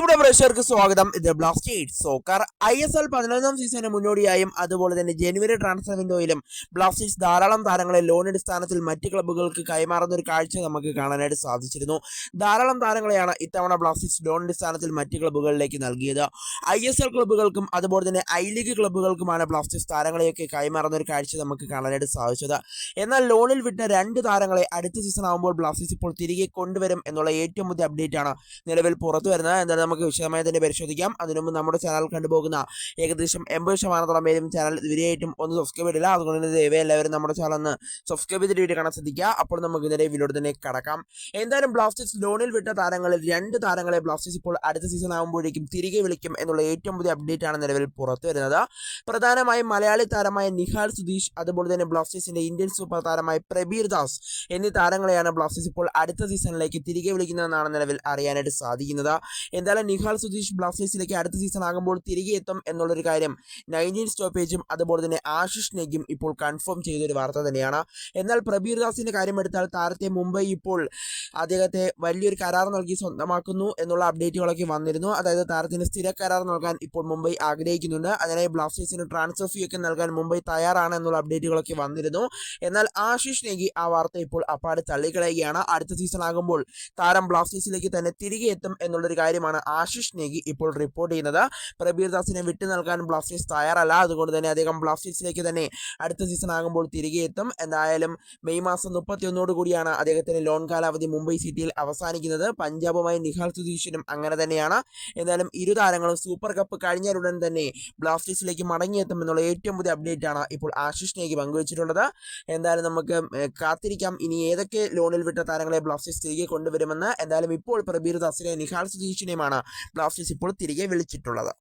പ്രിയപ്പെട്ട പ്രേക്ഷകർക്ക് സ്വാഗതം. ഇത് Blasters soccer I S L പതിനൊന്നാം സീസണിന് മുന്നോടിയായും അതുപോലെ തന്നെ ജനുവരി ട്രാൻസ്ഫർ വിൻഡോയിലും ബ്ലാസ്റ്റേഴ്സ് ധാരാളം താരങ്ങളെ ലോൺ അടിസ്ഥാനത്തിൽ മറ്റ് ക്ലബ്ബുകൾക്ക് കൈമാറുന്ന ഒരു കാഴ്ച നമുക്ക് കാണാനായിട്ട് സാധിച്ചിരുന്നു. ധാരാളം താരങ്ങളെയാണ് ഇത്തവണ ബ്ലാസ്റ്റേഴ്സ് ലോൺ അടിസ്ഥാനത്തിൽ മറ്റ് ക്ലബ്ബുകളിലേക്ക് നൽകിയത്. ഐ എസ് എൽ ക്ലബ്ബുകൾക്കും അതുപോലെ തന്നെ ഐ ലീഗ് ക്ലബ്ബുകൾക്കുമാണ് ബ്ലാസ്റ്റേഴ്സ് താരങ്ങളെയൊക്കെ കൈമാറുന്ന ഒരു കാഴ്ച നമുക്ക് കാണാനായിട്ട് സാധിച്ചത്. എന്നാൽ ലോണിൽ വിട്ട രണ്ട് താരങ്ങളെ അടുത്ത സീസൺ ആകുമ്പോൾ ബ്ലാസ്റ്റേഴ്സ് ഇപ്പോൾ തിരികെ കൊണ്ടുവരും എന്നുള്ള ഏറ്റവും പുതിയ അപ്ഡേറ്റ് ആണ് നിലവിൽ പുറത്തു വരുന്നത് എന്തായാലും നമുക്ക് വിശദമായി തന്നെ പരിശോധിക്കാം. അതിനുമുമ്പ് നമ്മുടെ ചാനൽ കണ്ടുപോകുന്ന ഏകദേശം എൺപത് ശതമാനത്തോളം പേരും ചാനൽ ഇതുവരെയായിട്ടും ഒന്ന് സബ്സ്ക്രൈബ് ചെയ്തില്ല അതുകൊണ്ട് തന്നെ ദയവേ എല്ലാവരും നമ്മുടെ ചാനൽ ഒന്ന് സബ്സ്ക്രൈബ് ചെയ്തിട്ട് വീഡിയോ കാണാൻ ശ്രദ്ധിക്കുക. അപ്പോൾ നമുക്ക് ഇതിന്റെ വീഡിയോ തന്നെ കടക്കാം. എന്തായാലും ബ്ലാസ്റ്റേഴ്സ് ലോണിൽ വിട്ട താരങ്ങളിൽ രണ്ട് താരങ്ങളെ ബ്ലാസ്റ്റേഴ്സ് ഇപ്പോൾ അടുത്ത സീസൺ ആകുമ്പോഴേക്കും തിരികെ വിളിക്കും എന്നുള്ള ഏറ്റവും പുതിയ അപ്ഡേറ്റ് ആണ് നിലവിൽ പുറത്തു വരുന്നത്. പ്രധാനമായും മലയാളി താരമായ നിഹാൽ സുധീഷ് അതുപോലെ തന്നെ ബ്ലാസ്റ്റേഴ്സിന്റെ ഇന്ത്യൻ സൂപ്പർ താരമായ പ്രബീർ ദാസ് എന്നീ താരങ്ങളെയാണ് ബ്ലാസ്റ്റേഴ്സ് ഇപ്പോൾ അടുത്ത സീസണിലേക്ക് തിരികെ വിളിക്കുന്നതെന്നാണ് നിലവിൽ അറിയാനായിട്ട് സാധിക്കുന്നത്. എന്തായാലും നിഹാൽ സുധീഷ് ബ്ലാസ്റ്റേഴ്സിലേക്ക് അടുത്ത സീസൺ ആകുമ്പോൾ തിരികെ എത്തും എന്നുള്ളൊരു കാര്യം നയന്റീൻ സ്റ്റോപ്പേജും അതുപോലെ തന്നെ ആശിഷ് നെഗും ഇപ്പോൾ കൺഫേം ചെയ്തൊരു വാർത്ത തന്നെയാണ്. എന്നാൽ പ്രബീർ ദാസിന്റെ കാര്യം എടുത്താൽ താരത്തെ മുംബൈ ഇപ്പോൾ അദ്ദേഹത്തെ വലിയൊരു കരാർ നൽകി സ്വന്തമാക്കുന്നു എന്നുള്ള അപ്ഡേറ്റുകളൊക്കെ വന്നിരുന്നു. അതായത് താരത്തിന് സ്ഥിര കരാർ നൽകാൻ ഇപ്പോൾ മുംബൈ ആഗ്രഹിക്കുന്നുണ്ട്. അതിനായി ബ്ലാസ്റ്റേഴ്സിന് ട്രാൻസ്ഫർ ഫീ ഒക്കെ നൽകാൻ മുംബൈ തയ്യാറാണ് എന്നുള്ള അപ്ഡേറ്റുകളൊക്കെ വന്നിരുന്നു. എന്നാൽ ആശിഷ് നെഗി ആ വാർത്ത ഇപ്പോൾ അപ്പാടെ തള്ളിക്കളയുകയാണ്. അടുത്ത സീസൺ ആകുമ്പോൾ താരം ബ്ലാസ്റ്റേഴ്സിലേക്ക് തന്നെ തിരികെ എത്തും എന്നുള്ളൊരു കാര്യമാണ് ആശിഷ് നെഗി ഇപ്പോൾ റിപ്പോർട്ട് ചെയ്യുന്നത്. പ്രബീർ ദാസിനെ വിട്ടു നൽകാൻ ബ്ലാസ്റ്റേഴ്സ് തയ്യാറല്ല. അതുകൊണ്ട് തന്നെ അദ്ദേഹം ബ്ലാസ്റ്റേഴ്സിലേക്ക് തന്നെ അടുത്ത സീസൺ ആകുമ്പോൾ തിരികെ എത്തും. എന്തായാലും മെയ് മാസം മുപ്പത്തിയൊന്നോട് കൂടിയാണ് അദ്ദേഹത്തിന് ലോൺ കാലാവധി മുംബൈ സിറ്റിയിൽ അവസാനിക്കുന്നത്. പഞ്ചാബുമായി നിഹാൽ സുധീഷിനും അങ്ങനെ തന്നെയാണ്. എന്തായാലും ഇരു താരങ്ങളും സൂപ്പർ കപ്പ് കഴിഞ്ഞാലുടൻ തന്നെ ബ്ലാസ്റ്റേഴ്സിലേക്ക് മടങ്ങിയെത്തും എന്നുള്ള ഏറ്റവും പുതിയ അപ്ഡേറ്റ് ആണ് ഇപ്പോൾ ആശിഷ് നേഗി പങ്കുവച്ചിട്ടുള്ളത്. എന്തായാലും നമുക്ക് കാത്തിരിക്കാം. ഇനി ഏതൊക്കെ ലോണിൽ വിട്ട താരങ്ങളെ ബ്ലാസ്റ്റേഴ്സ് തിരികെ കൊണ്ടുവരുമെന്ന്. എന്തായാലും ഇപ്പോൾ പ്രബീർ ദാസിനെ നിഹാൽ സുധീഷിനെയുമാണ് ബ്ലാസ്റ്റേഴ്സ് ഇപ്പോൾ തിരികെ വിളിച്ചിട്ടുള്ളത്.